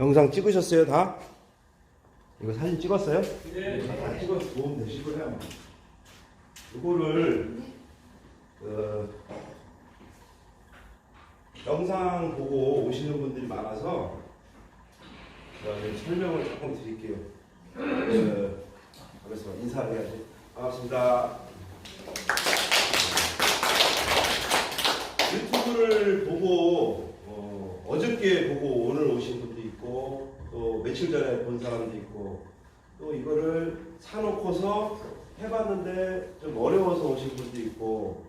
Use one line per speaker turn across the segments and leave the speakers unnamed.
영상 찍으셨어요 다? 이거 사진 찍었어요? 네. 다 찍어서 도움 되시고요. 이거를 어, 영상 보고 오시는 분들이 많아서 좀 설명을 조금 드릴게요. 어, 그래서 인사를 해야지. 반갑습니다. 유튜브를 보고 어, 어저께 보고 오늘 오신 분도 있고 또 며칠 전에 본 사람도 있고 또 이거를 사놓고서 해봤는데 좀 어려워서 오신 분도 있고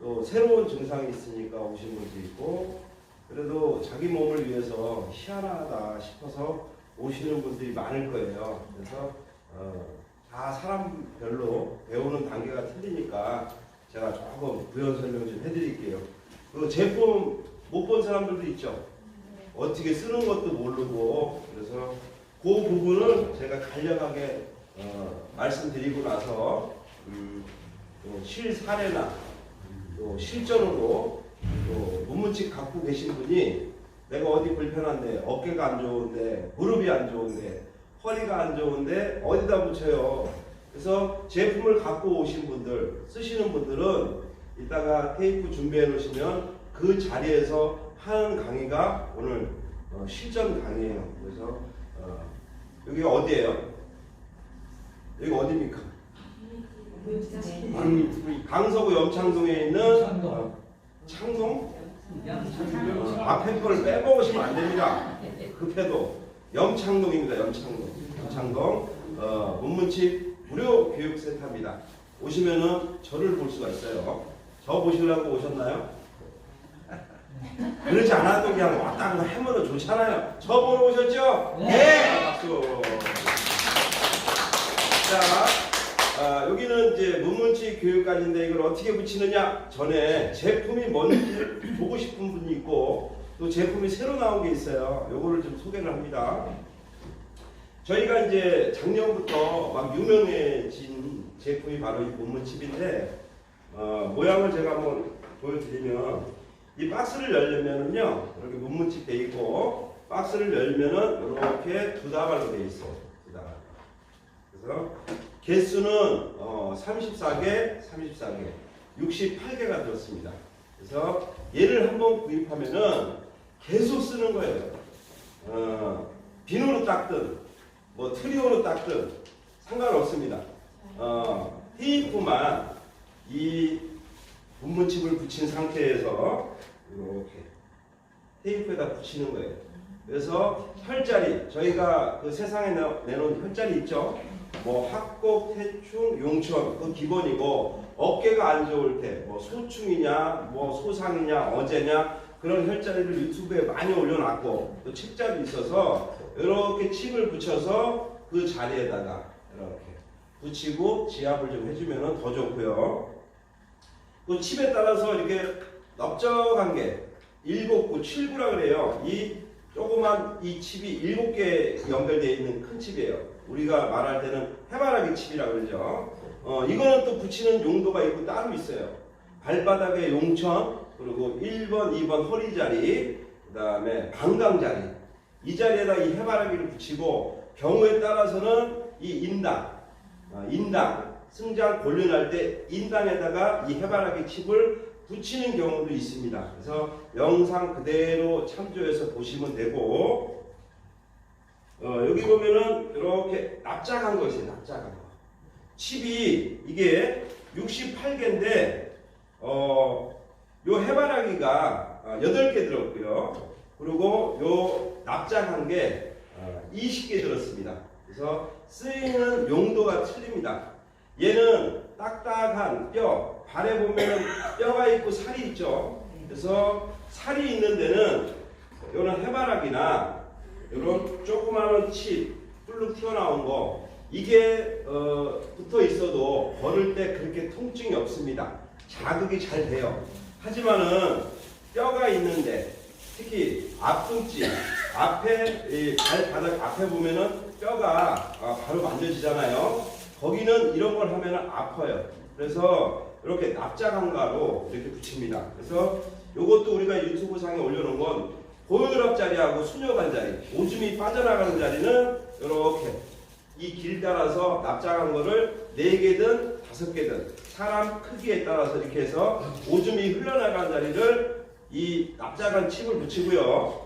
또 새로운 증상이 있으니까 오신 분도 있고 그래도 자기 몸을 위해서 희한하다 싶어서 오시는 분들이 많을 거예요. 그래서 어, 다 사람별로 배우는 단계가 틀리니까 제가 조금 부연 설명 좀 해드릴게요. 그 제품 못 본 사람들도 있죠. 어떻게 쓰는 것도 모르고 그래서 그 부분은 제가 간략하게 어, 말씀드리고 나서 음, 또 실사례나 또 실전으로 또 문문칙 갖고 계신 분이 내가 어디 불편한데 어깨가 안 좋은데 무릎이 안 좋은데 허리가 안 좋은데 어디다 붙여요. 그래서 제품을 갖고 오신 분들 쓰시는 분들은 이따가 테이프 준비해 놓으시면 그 자리에서 하는 강의가 오늘 어, 실전 강의예요. 그래서 어, 여기가 어디예요? 여기 어디입니까? 강서구 염창동에 있는 어, 창동 어, 앞에 걸 빼먹으시면 안 됩니다. 급해도 염창동입니다. 염창동. 염창동 어, 문문칙 무료 교육센터입니다. 오시면은 저를 볼 수가 있어요. 저 보시려고 오셨나요? 그렇지 않아도 그냥 왔다 갔다 하면 좋잖아요. 저 보러 오셨죠? 네. 박수. 자, 아, 여기는 이제 문문칙 교육까지인데 이걸 어떻게 붙이느냐? 전에 제품이 뭔지 보고 싶은 분이 있고 또 제품이 새로 나온 게 있어요. 요거를 좀 소개를 합니다. 저희가 이제 작년부터 막 유명해진 제품이 바로 이 문문칩인데 어, 모양을 제가 한번 보여드리면 이 박스를 열려면은요 이렇게 문문칩 돼 있고 박스를 열면은 이렇게 두 다발로 돼 다발. 그래서 개수는 어, 34개, 34개, 68개가 들었습니다. 그래서 얘를 한번 구입하면은 계속 쓰는 거예요. 어, 비누로 닦든 뭐 트리오로 닦든 상관없습니다. 어, 테이프만 이 문문칩을 붙인 상태에서 이렇게 테이프에다 붙이는 거예요. 그래서 혈자리 저희가 그 세상에 내- 내놓은 혈자리 있죠. 뭐 합곡, 태충, 용천 그 기본이고 어깨가 안 좋을 때 뭐 소충이냐, 뭐 소상이냐, 어제냐 그런 혈자리를 유튜브에 많이 올려놨고 또 책자도 있어서 이렇게 칩을 붙여서 그 자리에다가 이렇게 붙이고 지압을 좀 해주면 더 좋고요. 또 칩에 따라서 이렇게 넓적한 게 일곱 구, 칠구라 그래요. 이 조그만 이 칩이 일곱 개 연결되어 있는 큰 칩이에요. 우리가 말할 때는 해바라기 칩이라 그러죠. 어, 이거는 또 붙이는 용도가 있고 따로 있어요. 발바닥에 용천, 그리고 1번, 2번 허리 자리, 그 다음에 방광 자리. 이 자리에다 이 해바라기를 붙이고 경우에 따라서는 이 인당, 어, 인당, 승장 골륜할 때 인당에다가 이 해바라기 칩을 붙이는 경우도 있습니다. 그래서 영상 그대로 참조해서 보시면 되고 어, 여기 보면은 이렇게 납작한 거 있어요. 납작한 거. 칩이 이게 68개인데 어, 요 해바라기가 8개 들었고요. 그리고 요 납작한 게 어, 20개 들었습니다. 그래서 쓰이는 용도가 틀립니다. 얘는 딱딱한 뼈, 발에 보면 뼈가 있고 살이 있죠. 그래서 살이 있는 데는 이런 해바라기나 이런 조그마한 칩, 뿔룩 튀어나온 거 이게 어, 붙어 있어도 걸을 때 그렇게 통증이 없습니다. 자극이 잘 돼요. 하지만은 뼈가 있는데 특히 앞꿈치 앞에 이 발바닥 앞에 보면은 뼈가 아, 바로 만져지잖아요. 거기는 이런 걸 하면 아파요. 그래서 이렇게 납작한 가로 이렇게 붙입니다. 그래서 이것도 우리가 유튜브 상에 올려놓은 건 고혈압 자리하고 수녀관 자리, 오줌이 빠져나가는 자리는 이렇게 이 길 따라서 납작한 거를 네 개든 다섯 개든 사람 크기에 따라서 이렇게 해서 오줌이 흘러나가는 자리를 이 납작한 칩을 붙이고요.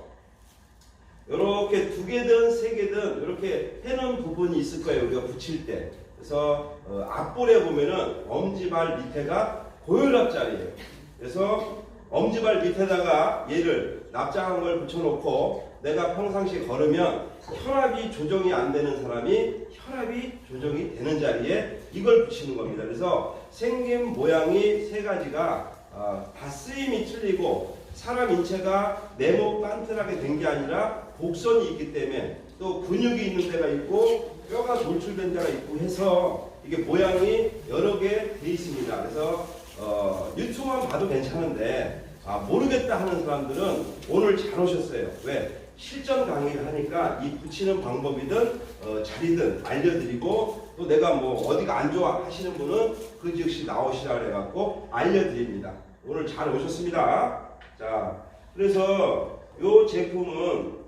이렇게 두 개든 세 개든 이렇게 해놓은 부분이 있을 거예요. 우리가 붙일 때. 그래서 어, 앞볼에 보면은 엄지발 밑에가 고혈압 자리예요. 그래서 엄지발 밑에다가 얘를 납작한 걸 붙여놓고 내가 평상시 걸으면 혈압이 조정이 안 되는 사람이 혈압이 조정이 되는 자리에 이걸 붙이는 겁니다. 그래서 생긴 모양이 세 가지가 어, 다 쓰임이 틀리고 사람 인체가 네모 빤틀하게 된 게 아니라 곡선이 있기 때문에 또 근육이 있는 데가 있고 뼈가 돌출된 데가 있고 해서 이게 모양이 여러 개 돼 있습니다. 그래서 어, 유튜브만 봐도 괜찮은데 아, 모르겠다 하는 사람들은 오늘 잘 오셨어요. 왜? 실전 강의를 하니까 이 붙이는 방법이든 어, 자리든 알려드리고 또 내가 뭐 어디가 안 좋아 하시는 분은 그 즉시 나오시라 그래갖고 알려드립니다. 오늘 잘 오셨습니다. 자, 그래서 이 제품은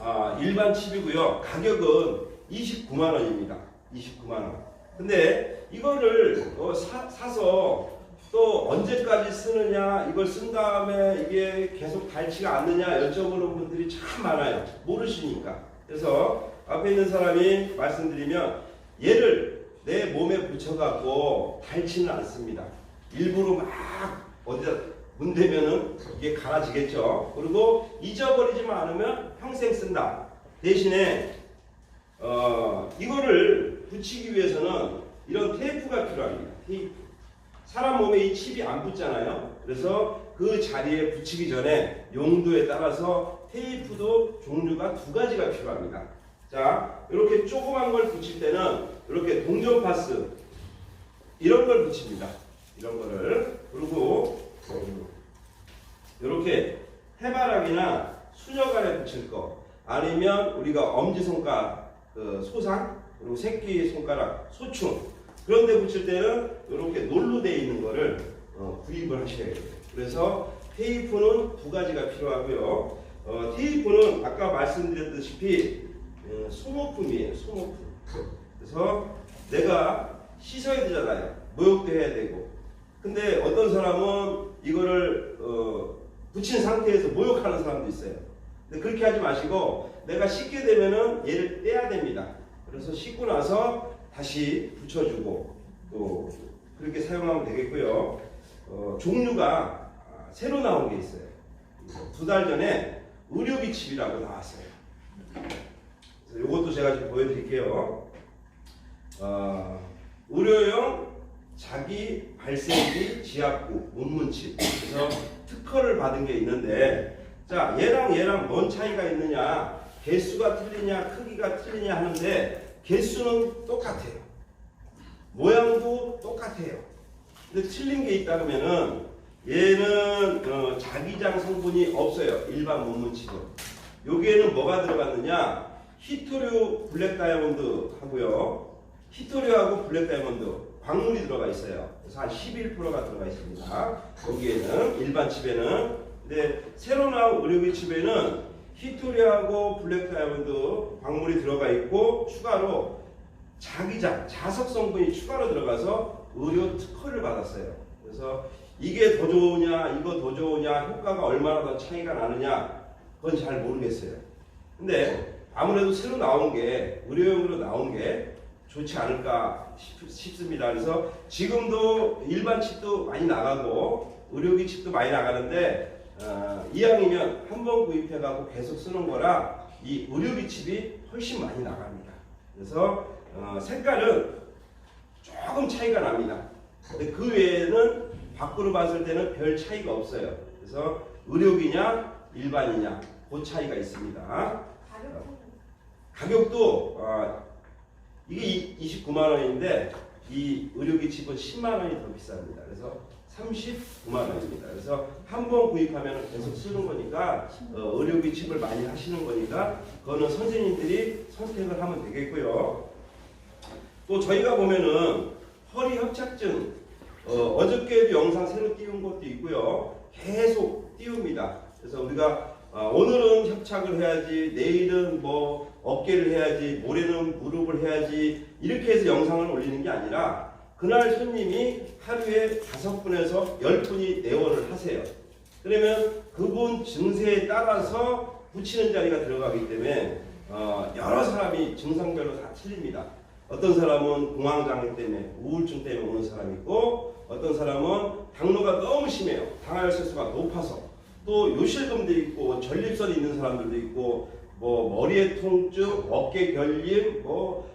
아, 일반 칩이고요. 가격은 29만 원입니다. 29만 원. 근데 이거를 어, 사, 사서 또 언제까지 쓰느냐 이걸 쓴 다음에 이게 계속 닳지가 않느냐 여쭤보는 분들이 참 많아요. 모르시니까. 그래서 앞에 있는 사람이 말씀드리면 얘를 내 몸에 붙여갖고 닳지는 않습니다. 일부러 막 어디다 문대면은 이게 갈아지겠죠. 그리고 잊어버리지만 않으면 평생 쓴다. 대신에 어, 이거를 붙이기 위해서는 이런 테이프가 필요합니다. 테이프. 사람 몸에 이 칩이 안 붙잖아요. 그래서 그 자리에 붙이기 전에 용도에 따라서 테이프도 종류가 두 가지가 필요합니다. 자, 이렇게 조그만 걸 붙일 때는 이렇게 동전 파스 이런 걸 붙입니다. 이런 거를 그리고 이렇게 해바라기나 수녀관에 붙일 거 아니면 우리가 엄지 손가락 그 소상 그리고 새끼 손가락 소충 그런 데 붙일 때는 이렇게 놀로 돼 있는 거를 어, 구입을 하셔야 돼요. 그래서 테이프는 두 가지가 필요하고요. 어, 테이프는 아까 말씀드렸다시피 어, 소모품이에요. 소모품. 그래서 내가 씻어야 되잖아요. 목욕도 해야 되고. 근데 어떤 사람은 이거를 어, 붙인 상태에서 목욕하는 사람도 있어요. 그렇게 하지 마시고 내가 씻게 되면은 얘를 떼야 됩니다. 그래서 씻고 나서 다시 붙여주고 또 그렇게 사용하면 되겠고요. 어, 종류가 아, 새로 나온 게 있어요. 두 달 전에 의료비 칩이라고 나왔어요. 그래서 이것도 제가 좀 보여드릴게요. 어, 의료용 자기 발생기 지압구 문문칩 그래서 특허를 받은 게 있는데 자 얘랑 얘랑 뭔 차이가 있느냐? 개수가 틀리냐 크기가 틀리냐 하는데 개수는 똑같아요. 모양도 똑같아요. 근데 틀린 게 있다 그러면은 얘는 어, 자기장 성분이 없어요. 일반 문문칩은 여기에는 뭐가 들어갔느냐? 히토류 블랙 다이아몬드 하고요. 히토류하고 블랙 다이아몬드 광물이 들어가 있어요. 그래서 한 11%가 들어가 있습니다. 여기에는 일반 칩에는 근데 새로 나온 의료비 칩에는 히토리하고 블랙 다이아몬드 광물이 들어가 있고 추가로 자기장 자석 성분이 추가로 들어가서 의료 특허를 받았어요. 그래서 이게 더 좋으냐 이거 더 좋으냐 효과가 얼마나 더 차이가 나느냐 그건 잘 모르겠어요. 근데 아무래도 새로 나온 게 의료용으로 나온 게 좋지 않을까 싶, 싶습니다. 그래서 지금도 일반 칩도 많이 나가고 의료기 칩도 많이 나가는데 어, 이왕이면 한 번 구입해가고 계속 쓰는 거라 이 의료기 칩이 훨씬 많이 나갑니다. 그래서 어, 색깔은 조금 차이가 납니다. 근데 그 외에는 밖으로 봤을 때는 별 차이가 없어요. 그래서 의료기냐 일반이냐 그 차이가 있습니다. 가격도 어, 이게 29만 원인데 이 의료기 칩은 10만 원이 더 비쌉니다. 그래서 39만 원입니다. 그래서 한 번 구입하면 계속 쓰는 거니까 어, 의료기 칩을 많이 하시는 거니까 그거는 선생님들이 선택을 하면 되겠고요. 또 저희가 보면은 허리 협착증 어, 어저께도 영상 새로 띄운 것도 있고요. 계속 띄웁니다. 그래서 우리가 어, 오늘은 협착을 해야지, 내일은 뭐 어깨를 해야지, 모레는 무릎을 해야지 이렇게 해서 영상을 올리는 게 아니라 그날 손님이 하루에 다섯 분에서 열 분이 내원을 하세요. 그러면 그분 증세에 따라서 붙이는 자리가 들어가기 때문에 어, 여러 사람이 증상별로 다 틀립니다. 어떤 사람은 공황장애 때문에 우울증 때문에 오는 사람이 있고 어떤 사람은 당뇨가 너무 심해요. 당화혈색소가 높아서 또 요실금도 있고 전립선이 있는 사람들도 있고 뭐 머리에 통증, 어깨 결림, 뭐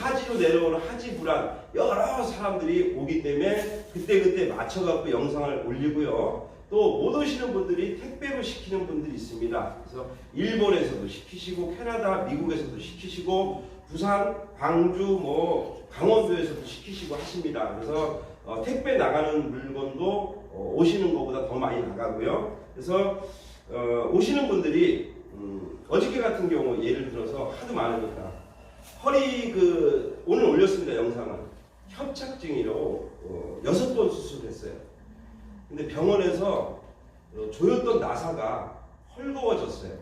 하지로 내려오는 하지 불안 여러 사람들이 오기 때문에 그때 그때 맞춰갖고 영상을 올리고요. 또 못 오시는 분들이 택배로 시키는 분들이 있습니다. 그래서 일본에서도 시키시고 캐나다, 미국에서도 시키시고 부산, 광주, 뭐 강원도에서도 시키시고 하십니다. 그래서 어, 택배 나가는 물건도 어, 오시는 것보다 더 많이 나가고요. 그래서 어, 오시는 분들이 음, 어저께 같은 경우 예를 들어서 하도 많으니까 허리 그 오늘 올렸습니다 영상을 협착증이로 어, 여섯 번 수술했어요. 근데 병원에서 어, 조였던 나사가 헐거워졌어요.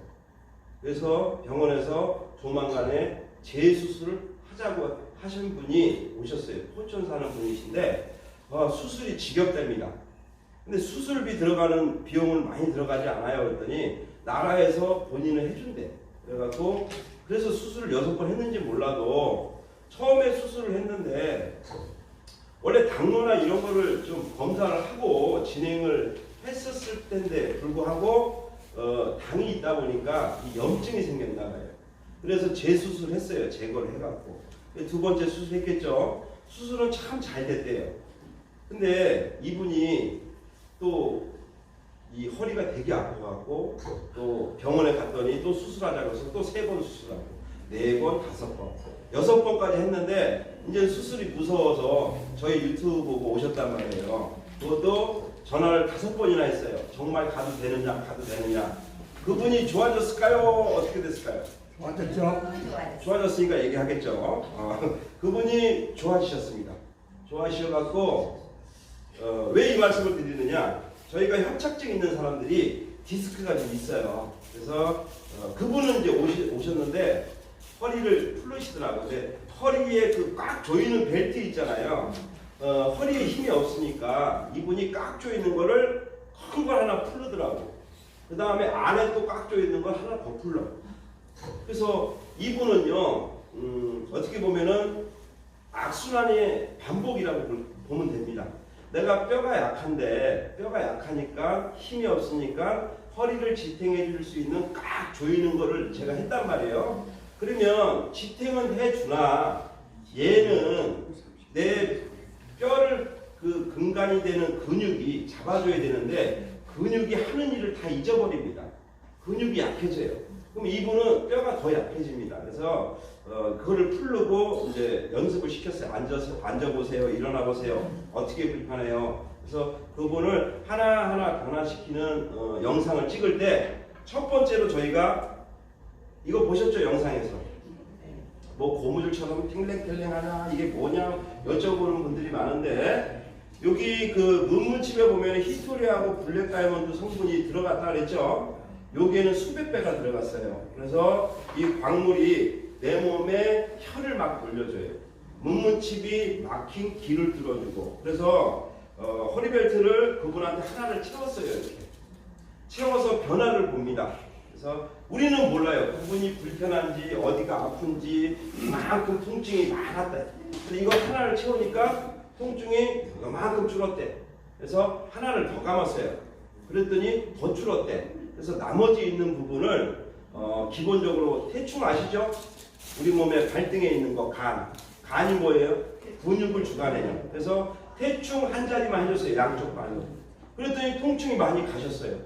그래서 병원에서 조만간에 재수술을 하자고 하신 분이 오셨어요. 포천 사는 분이신데 어, 수술이 지겹답니다. 근데 수술비 들어가는 비용은 많이 들어가지 않아요. 그랬더니 나라에서 본인은 해준대. 그래갖고 그래서 수술을 여섯 번 했는지 몰라도 처음에 수술을 했는데 원래 당뇨나 이런 거를 좀 검사를 하고 진행을 했었을 텐데 불구하고 어, 당이 있다 보니까 이 염증이 생겼나 봐요. 그래서 재수술 했어요. 제거를 해갖고 두 번째 수술했겠죠. 수술은 참 잘 됐대요. 근데 이분이 또 이 허리가 되게 아파갖고 또 병원에 갔더니 또 수술하자고 해서 또 세 번 수술하고 네 번, 다섯 번, 여섯 번까지 했는데 이제 수술이 무서워서 저희 유튜브 보고 오셨단 말이에요. 그것도 전화를 다섯 번이나 했어요. 정말 가도 되느냐, 가도 되느냐. 그분이 좋아졌을까요? 어떻게 됐을까요?
맞았죠?
좋아졌으니까 얘기하겠죠. 어, 그분이 좋아지셨습니다. 좋아지셔갖고 어, 왜 이 말씀을 드리느냐? 저희가 협착증 있는 사람들이 디스크가 좀 있어요. 그래서 어, 그분은 이제 오시, 오셨는데 허리를 풀으시더라고요. 근데 허리에 그 꽉 조이는 벨트 있잖아요. 어, 허리에 힘이 없으니까 이분이 꽉 조이는 거를 큰 걸 하나 풀르더라고. 그 다음에 안에 또 꽉 조이는 걸 하나 더 풀러. 그래서 이분은요, 음, 어떻게 보면은 악순환의 반복이라고 볼- 보면 됩니다. 내가 뼈가 약한데 뼈가 약하니까 힘이 없으니까 허리를 지탱해 줄 수 있는 꽉 조이는 거를 제가 했단 말이에요. 그러면 지탱은 해주나 얘는 내 뼈를 그 근간이 되는 근육이 잡아줘야 되는데 근육이 하는 일을 다 잊어버립니다. 근육이 약해져요. 그럼 이분은 뼈가 더 약해집니다. 그래서 어, 그거를 풀르고 이제 연습을 시켰어요. 앉아서 앉아보세요. 일어나보세요. 어떻게 불편해요. 그래서 그분을 하나하나 변화시키는 어, 영상을 찍을 때 첫 번째로 저희가 이거 보셨죠? 영상에서. 뭐 고무줄처럼 탱랭탱랭하냐 이게 뭐냐 여쭤보는 분들이 많은데 여기 그 문문집에 보면 히토리하고 블랙 다이아몬드 성분이 들어갔다 그랬죠. 여기에는 수백 배가 들어갔어요. 그래서 이 광물이 내 몸에 혈을 막 돌려줘요. 문문칩이 막힌 길을 뚫어주고 그래서 어, 허리벨트를 그분한테 하나를 채웠어요 이렇게 채워서 변화를 봅니다. 그래서 우리는 몰라요. 그분이 불편한지 어디가 아픈지 이만큼 통증이 많았다. 근데 이거 하나를 채우니까 통증이 그만큼 줄었대. 그래서 하나를 더 감았어요. 그랬더니 더 줄었대. 그래서 나머지 있는 부분을 어, 기본적으로 대충 아시죠? 우리 몸의 발등에 있는 거 간. 간이 뭐예요? 근육을 주관해요. 그래서 대충 한 자리만 해줬어요. 양쪽 반으로. 그랬더니 통증이 많이 가셨어요.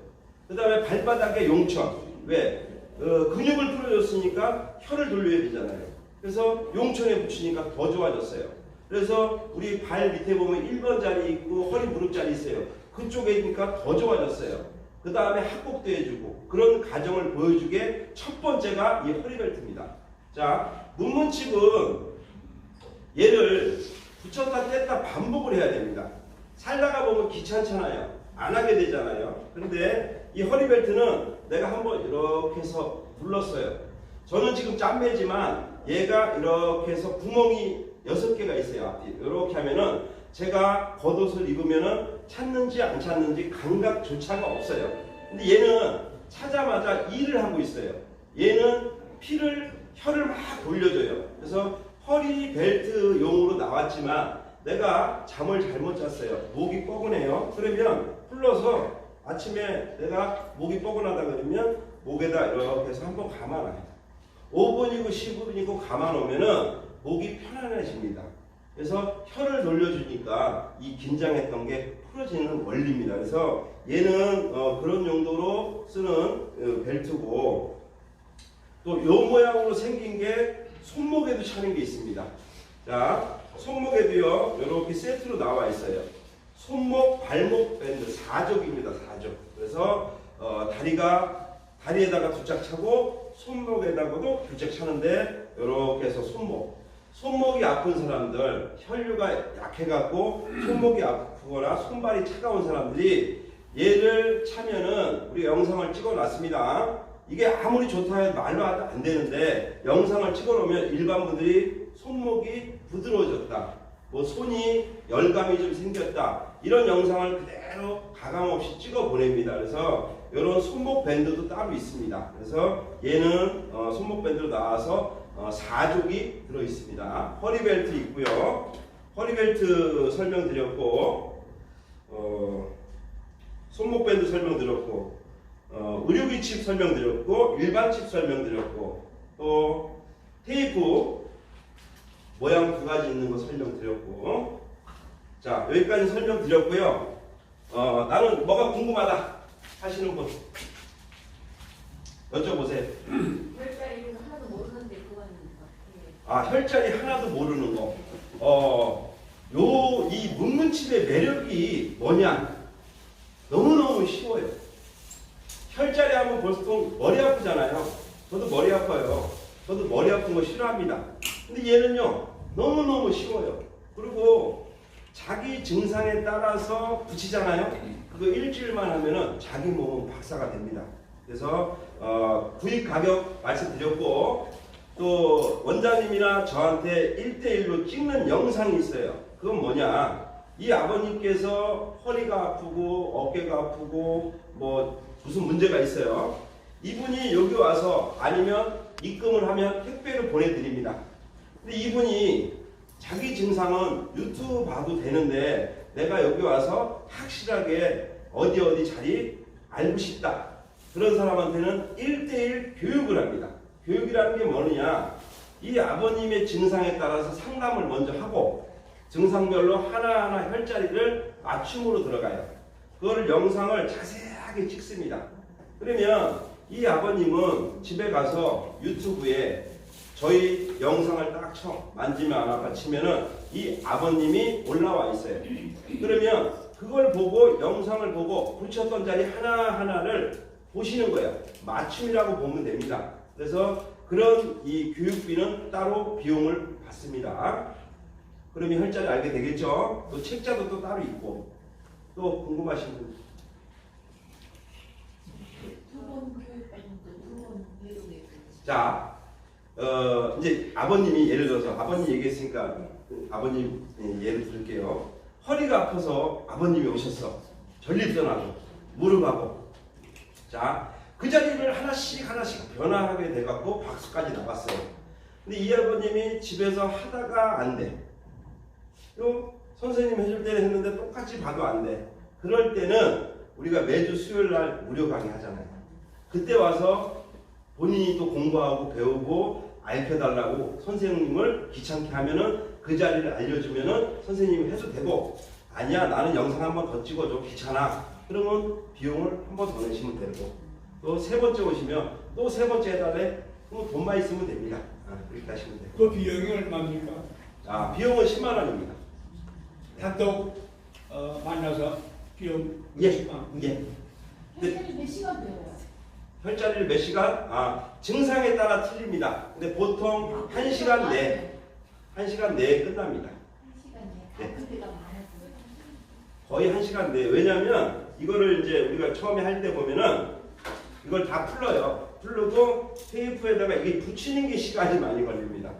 그 다음에 발바닥에 용천. 왜? 어, 근육을 풀어줬으니까 혀를 돌려야 되잖아요. 그래서 용천에 붙이니까 더 좋아졌어요. 그래서 우리 발 밑에 보면 1번 자리 있고 허리 무릎 자리 있어요. 그쪽에니까 더 좋아졌어요. 그 다음에 합곡도 해주고 그런 과정을 보여주게 첫 번째가 이 허리벨트입니다. 자, 문문칩은 얘를 붙였다 뗐다 반복을 해야 됩니다. 살다가 보면 귀찮잖아요. 안 하게 되잖아요. 근데 이 허리벨트는 내가 한번 이렇게 해서 눌렀어요. 저는 지금 짬매지만 얘가 이렇게 해서 구멍이 여섯 개가 있어요. 앞뒤. 이렇게 하면은 제가 겉옷을 입으면은 찾는지 안 찾는지 감각조차가 없어요. 근데 얘는 차자마자 일을 하고 있어요. 얘는 피를 혀를 막 돌려줘요. 그래서 허리 벨트용으로 나왔지만 내가 잠을 잘못 잤어요. 목이 뻐근해요. 그러면 풀러서 아침에 내가 목이 뻐근하다 그러면 목에다 이렇게 해서 한번 감아놔요. 5분이고 10분이고 감아놓으면은 목이 편안해집니다. 그래서 혀를 돌려주니까 이 긴장했던 게 풀어지는 원리입니다. 그래서 얘는 어, 그런 용도로 쓰는 어, 벨트고 또 요 모양으로 생긴 게 손목에도 차는 게 있습니다. 자, 손목에도요, 이렇게 세트로 나와 있어요. 손목, 발목 밴드 4족입니다. 4족. 그래서 어, 다리가 다리에다가 두짝 차고 손목에다가도 두짝 차는데 이렇게 해서 손목. 손목이 아픈 사람들, 혈류가 약해갖고 손목이 아프거나 손발이 차가운 사람들이 얘를 차면은 우리 영상을 찍어놨습니다. 이게 아무리 좋다 해도 말로 하도 안 되는데 영상을 찍어놓으면 일반 분들이 손목이 부드러워졌다. 뭐 손이 열감이 좀 생겼다. 이런 영상을 그대로 가감 없이 찍어 보냅니다. 그래서 이런 손목 밴드도 따로 있습니다. 그래서 얘는 어, 손목 밴드로 나와서 어, 4족이 들어 있습니다. 허리벨트 있고요. 허리벨트 설명드렸고 어, 손목 밴드 설명드렸고 어, 의료기 칩 설명드렸고 일반 칩 설명드렸고 또 테이프 모양 두 가지 있는 거 설명드렸고 자 여기까지 설명드렸고요. 어, 나는 뭐가 궁금하다 하시는 분 여쭤보세요.
이거 하나도 모르는데 어떻게?
아 혈자리 하나도 모르는 거. 어, 요 이 문문칩의 매력이 뭐냐? 너무너무 쉬워요. 혈자리 하면 보통 머리 아프잖아요. 저도 머리 아파요. 저도 머리 아픈 거 싫어합니다. 근데 얘는요, 너무너무 쉬워요. 그리고 자기 증상에 따라서 붙이잖아요. 그거 일주일만 하면은 자기 몸은 박사가 됩니다. 그래서 어, 구입 가격 말씀드렸고 또 원장님이나 저한테 1대1로 찍는 영상이 있어요. 그건 뭐냐? 이 아버님께서 허리가 아프고 어깨가 아프고 뭐 무슨 문제가 있어요. 이분이 여기 와서 아니면 입금을 하면 택배로 보내드립니다. 근데 이분이 자기 증상은 유튜브 봐도 되는데 내가 여기 와서 확실하게 어디 어디 자리 알고 싶다. 그런 사람한테는 1대1 교육을 합니다. 교육이라는 게 뭐느냐? 이 아버님의 증상에 따라서 상담을 먼저 하고 증상별로 하나하나 혈자리를 맞춤으로 들어가요. 그거를 영상을 자세 하게 찍습니다. 그러면 이 아버님은 집에 가서 유튜브에 저희 영상을 딱 쳐, 만지면 아마 치면은 이 아버님이 올라와 있어요. 그러면 그걸 보고 영상을 보고 붙였던 자리 하나하나를 보시는 거예요. 맞춤이라고 보면 됩니다. 그래서 그런 이 교육비는 따로 비용을 받습니다. 그러면 혈자리 알게 되겠죠? 또 책자도 또 따로 있고 또 궁금하신 분
두번 교육받는데 두번 배우게.
자, 어, 이제 아버님이 예를 들어서 아버님 얘기했으니까 아버님 예, 예를 들을게요. 허리가 아파서 아버님이 오셨어. 전립선하고 무릎하고. 자, 그 자리를 하나씩 하나씩 변화하게 돼갖고 박수까지 나갔어요. 근데 이 아버님이 집에서 하다가 안 돼. 또 선생님 해줄 때는 했는데 똑같이 봐도 안 돼. 그럴 때는 우리가 매주 수요일 날 무료 강의 하잖아요. 그때 와서 본인이 또 공부하고 배우고 알려달라고 선생님을 귀찮게 하면은 그 자리를 알려주면은 선생님이 해도 되고 아니야 나는 영상 한 번 더 찍어줘 귀찮아. 그러면 비용을 한 번 더 내시면 되고. 또 세 번째 오시면 또 세 번째 그럼 돈만 있으면 됩니다. 아, 그렇게 하시면 돼요.
그 비용이 얼마입니까?
아 비용은 10만 원입니다.
단독 어, 만나서 비용
예.
10만
예.
혈자리 몇 시간 배워요?
혈자리를 몇 시간? 아 증상에 따라 틀립니다 근데 보통 한 시간 내, 한 시간 내에 끝납니다 네. 거의 한 시간 내. 왜냐하면 이거를 이제 우리가 처음에 할 때 보면은 이걸 다 풀러요. 풀르고 테이프에다가 이게 붙이는 게 시간이 많이 걸립니다.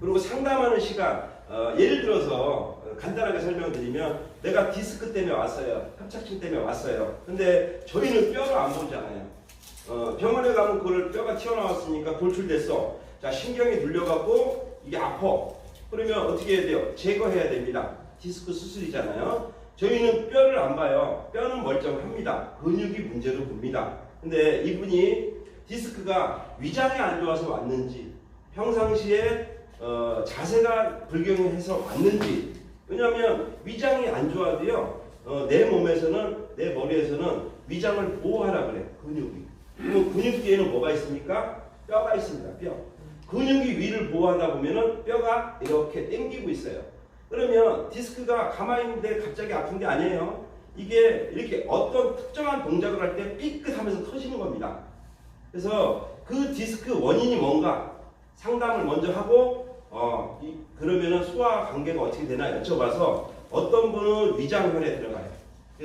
그리고 상담하는 시간, 어, 예를 들어서 어, 간단하게 설명드리면 내가 디스크 때문에 왔어요. 협착증 때문에 왔어요. 근데 저희는 뼈를 안 보잖아요. 어, 병원에 가면 그걸 뼈가 튀어나왔으니까 돌출됐어. 자 신경이 눌려갖고 이게 아파. 그러면 어떻게 해야 돼요? 제거해야 됩니다. 디스크 수술이잖아요. 저희는 뼈를 안 봐요. 뼈는 멀쩡합니다. 근육이 문제로 봅니다. 근데 이분이 디스크가 위장이 안 좋아서 왔는지 평상시에 어, 자세가 불경해서 왔는지 왜냐하면 위장이 안 좋아도요 어, 내 몸에서는 내 머리에서는 위장을 보호하라 그래 근육이 그럼 근육 뒤에는 뭐가 있습니까? 뼈가 있습니다 뼈 근육이 위를 보호하다 보면은 뼈가 이렇게 당기고 있어요 그러면 디스크가 가만히 있는데 갑자기 아픈 게 아니에요 이게 이렇게 어떤 특정한 동작을 할 때 삐끗하면서 터지는 겁니다 그래서 그 디스크 원인이 뭔가 상담을 먼저 하고 어 이- 그러면은 소화 관계가 어떻게 되나 여쭤봐서 어떤 분은 위장혈에 들어가요.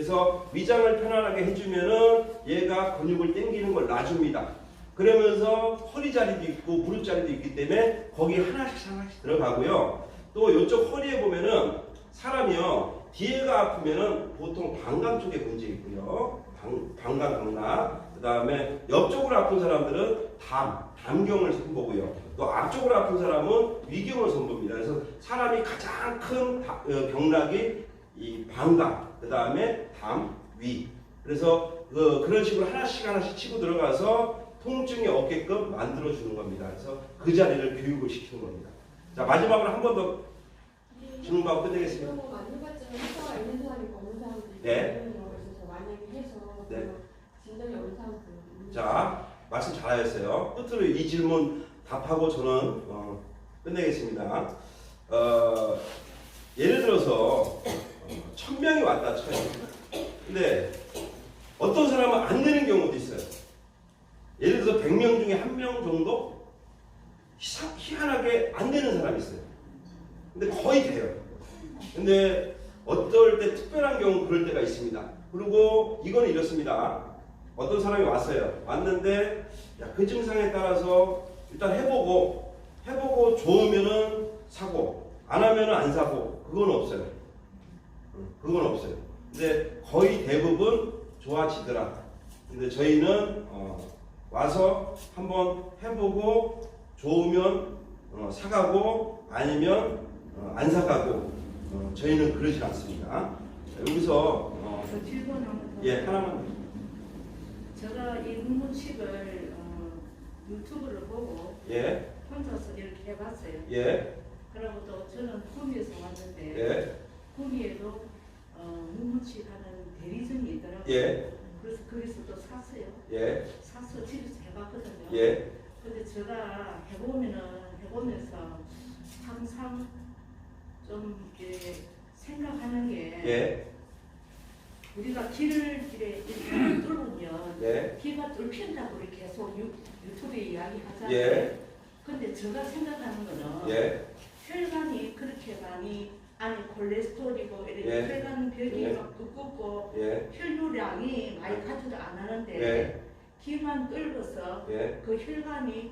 그래서 위장을 편안하게 해주면은 얘가 근육을 당기는 걸 놔줍니다. 그러면서 허리 자리도 있고 무릎 자리도 있기 때문에 거기 하나씩 하나씩 들어가고요. 또 이쪽 허리에 보면은 사람이요 뒤에가 아프면은 보통 방광 쪽에 문제 있고요. 방, 방광 강락. 그 다음에 옆쪽으로 아픈 사람들은 담, 담경을 선보고요. 또 앞쪽으로 아픈 사람은 위경을 선보입니다. 그래서 사람이 가장 큰 바- 어, 경락이 이 방광, 그 다음에 담, 위. 그래서 그, 그런 식으로 하나씩 하나씩 치고 들어가서 통증이 없게끔 만들어 주는 겁니다. 그래서 그 자리를 교육을 시키는 겁니다. 자 마지막으로 한 번 더 질문하고 끝내겠습니다. 네. 네. 자, 말씀 잘하셨어요. 끝으로 이 질문 답하고 저는 어, 끝내겠습니다. 어, 예를 들어서 어, 천 명이 왔다 쳐요. 근데 어떤 사람은 안 되는 경우도 있어요. 예를 들어서 100명 중에 한 명 정도 희한하게 안 되는 사람이 있어요. 근데 거의 돼요. 근데 어떨 때 특별한 경우 그럴 때가 있습니다. 그리고 이건 이렇습니다. 어떤 사람이 왔어요. 왔는데 야, 그 증상에 따라서 일단 해보고 해보고 좋으면은 사고 안 하면은 안 사고 그건 없어요. 응, 그건 없어요. 근데 거의 대부분 좋아지더라. 근데 저희는 어, 와서 한번 해보고 좋으면 어, 사가고 아니면 어, 안 사가고 어, 저희는 그러지 않습니다. 여기서 어,
저 질문 한번 더.
예 하나만
제가 이 문문식을 어, 유튜브를 보고
예
혼자서 이렇게 해봤어요.
예,
그리고 또 저는 구미에서 왔는데
예,
구미에도 어, 문문식 하는 대리점이 있더라고요.
예,
그래서 거기서 또 샀어요.
예,
사서 집에서 해봤거든요.
예,
근데 제가 해보면은 해보면서 항상 좀 이렇게 생각하는 게
예,
우리가 길을 길에 이렇게 뚫으면
예,
기가 뚫힌다고 우리 계속 유, 유튜브에 이야기하잖아요.
예.
근데 제가 생각하는 거는
예,
혈관이 그렇게 많이 아니 콜레스테롤이고
예.
혈관 벽이
예.
막 두껍고
예,
혈류량이 많이 가지도 안 하는데
예,
기만 뚫어서
예,
그 혈관이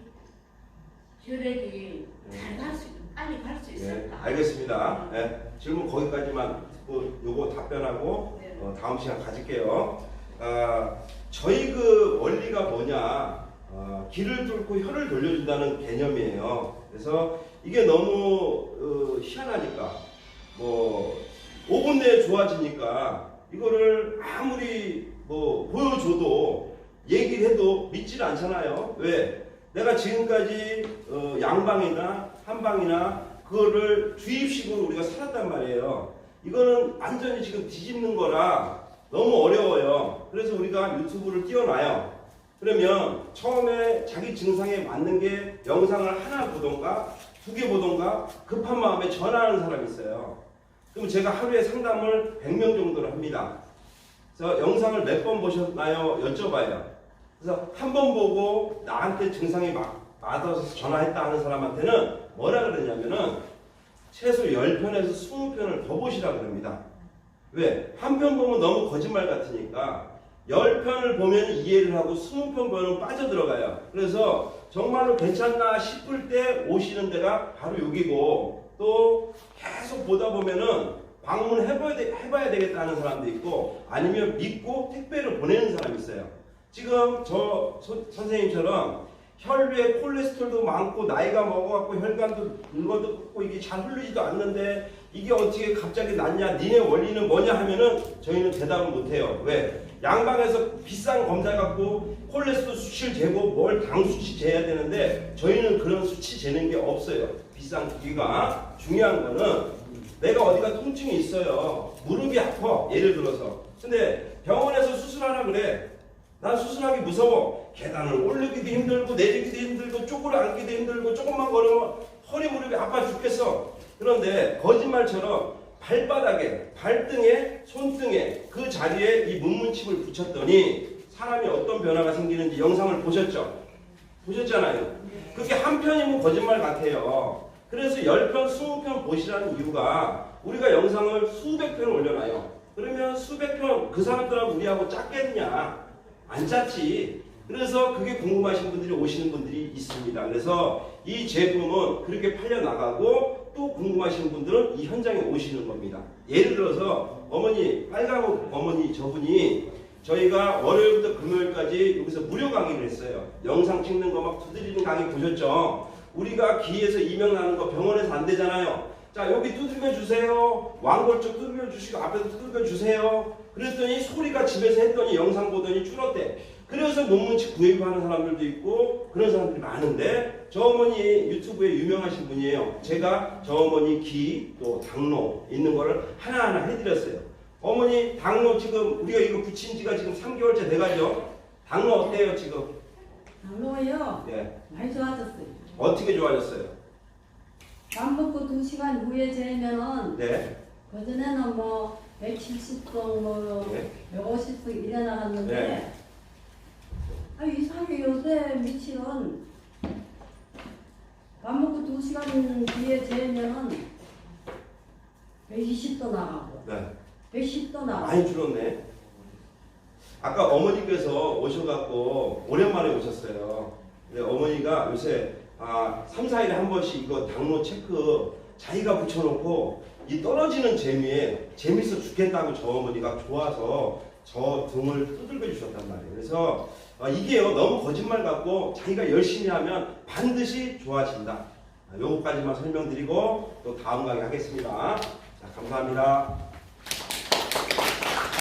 혈액이
예.
잘갈 수, 빨리 갈수
예,
있을까?
알겠습니다. 예, 질문 거기까지만 듣고 요거 답변하고
네.
어, 다음 시간 가질게요. 아, 저희 그 원리가 뭐냐? 어, 길을 뚫고 혀를 돌려준다는 개념이에요. 그래서 이게 너무 어, 희한하니까 뭐 5분 내에 좋아지니까 이거를 아무리 뭐 보여줘도 얘기를 해도 믿질 않잖아요. 왜? 내가 지금까지 어, 양방이나 한방이나 그거를 주입식으로 우리가 살았단 말이에요. 이거는 완전히 지금 뒤집는 거라 너무 어려워요. 그래서 우리가 유튜브를 띄워놔요. 그러면 처음에 자기 증상에 맞는 게 영상을 하나 보던가 두 개 보던가 급한 마음에 전화하는 사람이 있어요. 그럼 제가 하루에 상담을 100명 정도를 합니다. 그래서 영상을 몇 번 보셨나요? 여쭤봐요. 그래서 한 번 보고 나한테 증상이 막 맞아서 전화했다 하는 사람한테는 뭐라 그러냐면은 최소 10편에서 20편을 더 보시라 그럽니다. 왜? 한 편 보면 너무 거짓말 같으니까 10편을 보면 이해를 하고 20편 보면 빠져들어가요. 그래서 정말로 괜찮나 싶을 때 오시는 데가 바로 여기고 또 계속 보다 보면은 방문해봐야 돼, 해봐야 되겠다 하는 사람도 있고 아니면 믿고 택배를 보내는 사람이 있어요. 지금 저 소- 선생님처럼 혈류에 콜레스테롤도 많고 나이가 먹어갖고 혈관도 늙어도 이게 잘 흐르지도 않는데 이게 어떻게 갑자기 낫냐 니네 원리는 뭐냐 하면은 저희는 대답을 못해요. 왜? 양방에서 비싼 검사 갖고 콜레스테롤 수치를 재고 뭘 당 수치 재야 되는데 저희는 그런 수치 재는 게 없어요 비싼 기기가 중요한 거는 내가 어디가 통증이 있어요 무릎이 아파 예를 들어서 근데 병원에서 수술하라 그래 난 수술하기 무서워. 계단을 올리기도 힘들고 내리기도 힘들고 쪼그려 앉기도 힘들고 조금만 걸으면 허리 무릎이 아파 죽겠어. 그런데 거짓말처럼 발바닥에, 발등에, 손등에 그 자리에 이 문문칩을 붙였더니 사람이 어떤 변화가 생기는지 영상을 보셨죠? 보셨잖아요. 그게 한 편이면 거짓말 같아요. 그래서 10편, 20편 보시라는 이유가 우리가 영상을 수백 편을 올려놔요. 그러면 수백 편 그 사람들하고 우리하고 짰겠냐? 안 짰지. 그래서 그게 궁금하신 분들이 오시는 분들이 있습니다. 그래서 이 제품은 그렇게 팔려 나가고 또 궁금하신 분들은 이 현장에 오시는 겁니다. 예를 들어서 어머니 옷 어머니 저분이 저희가 월요일부터 금요일까지 여기서 무료 강의를 했어요. 영상 찍는 거 막 두드리는 강의 보셨죠? 우리가 귀에서 이명 나는 거 병원에서 안 되잖아요. 자 여기 두들겨 주세요. 왕골 쪽 두들겨 주시고 앞에서 두들겨 주세요. 그랬더니 소리가 집에서 했더니 영상 보더니 줄었대. 그래서 논문치 구입하는 사람들도 있고 그런 사람들이 많은데 저 어머니 유튜브에 유명하신 분이에요. 제가 저 어머니 기 또 당로 있는 거를 하나하나 해드렸어요. 어머니 당로 지금 우리가 이거 붙인 지가 지금 3개월째 돼가죠. 당로 어때요 지금?
당로요
예.
많이 좋아졌어요.
어떻게 좋아졌어요?
밥 먹고 2 시간 후에 재면은
네.
그전에는 뭐 170도 뭐
네.
150도 이래 나갔는데
네.
아 이상하게 요새 미치는 밥 먹고 2 시간 뒤에 재면은 120도 나가고
네.
110도 나가고
많이 줄었네. 아까 어머니께서 오셔갖고 오랜만에 오셨어요. 근데 어머니가 요새 아, 3, 4일에 한 번씩 이거 당로 체크 자기가 붙여놓고 이 떨어지는 재미에 재밌어 죽겠다고 저 어머니가 좋아서 저 등을 두들겨 주셨단 말이에요. 그래서 아, 이게요 너무 거짓말 같고 자기가 열심히 하면 반드시 좋아진다. 아, 요거까지만 설명드리고 또 다음 강의 하겠습니다. 자, 감사합니다.